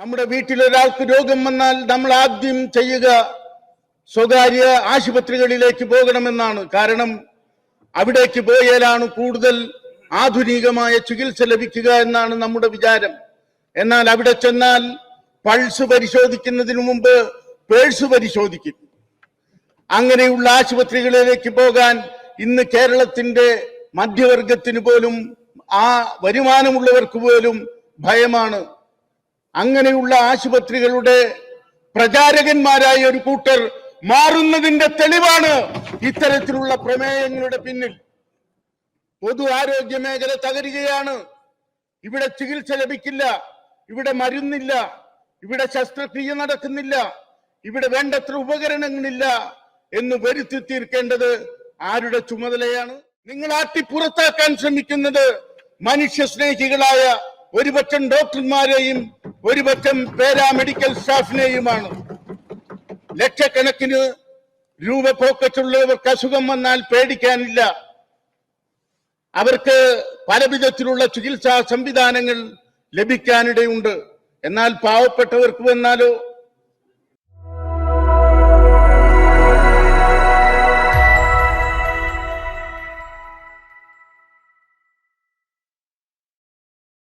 നമ്മുടെ വീട്ടിൽ ഒരാൾക്ക് രോഗം വന്നാൽ നമ്മൾ ആദ്യം ചെയ്യുക സ്വകാര്യ ആശുപത്രികളിലേക്ക് പോകണമെന്നാണ്. കാരണം അവിടേക്ക് പോയാലാണ് കൂടുതൽ ആധുനികമായ ചികിത്സ ലഭിക്കുക എന്നാണ് നമ്മുടെ വിചാരം. എന്നാൽ അവിടെ ചെന്നാൽ പൾസ് പരിശോധിക്കുന്നതിന് മുമ്പ് പേഴ്സ് പരിശോധിക്കും. അങ്ങനെയുള്ള ആശുപത്രികളിലേക്ക് പോകാൻ ഇന്ന് കേരളത്തിന്റെ മധ്യവർഗത്തിന് പോലും ആ വരുമാനമുള്ളവർക്ക് പോലും ഭയമാണ്. അങ്ങനെയുള്ള ആശുപത്രികളുടെ പ്രചാരകന്മാരായ ഒരു കൂട്ടർ മാറുന്നതിന്റെ തെളിവാണ് ഇത്തരത്തിലുള്ള പ്രമേയങ്ങളുടെ പിന്നിൽ. പൊതു ആരോഗ്യ മേഖല തകരുകയാണ്. ഇവിടെ ചികിത്സ ലഭിക്കില്ല ഇവിടെ മരുന്നില്ല ഇവിടെ ശസ്ത്രക്രിയ നടക്കുന്നില്ല ഇവിടെ വേണ്ടത്ര ഉപകരണങ്ങളില്ല എന്ന് വരുത്തി തീർക്കേണ്ടത് ആരുടെ ചുമതലയാണ്? നിങ്ങൾ ആട്ടി പുറത്താക്കാൻ ശ്രമിക്കുന്നത് മനുഷ്യ സ്നേഹികളായ ഒരുപറ്റം ഡോക്ടർമാരെയും ഒരുപറ്റം പാരാമെഡിക്കൽ സ്റ്റാഫിനെയുമാണ് ലക്ഷക്കണക്കിന് രൂപ പോക്കറ്റുള്ളവർക്ക് അസുഖം വന്നാൽ പേടിക്കാനില്ല. അവർക്ക് പല വിധത്തിലുള്ള ചികിത്സാ സംവിധാനങ്ങൾ ലഭിക്കാനിടയുണ്ട്. എന്നാൽ പാവപ്പെട്ടവർക്ക് വന്നാലോ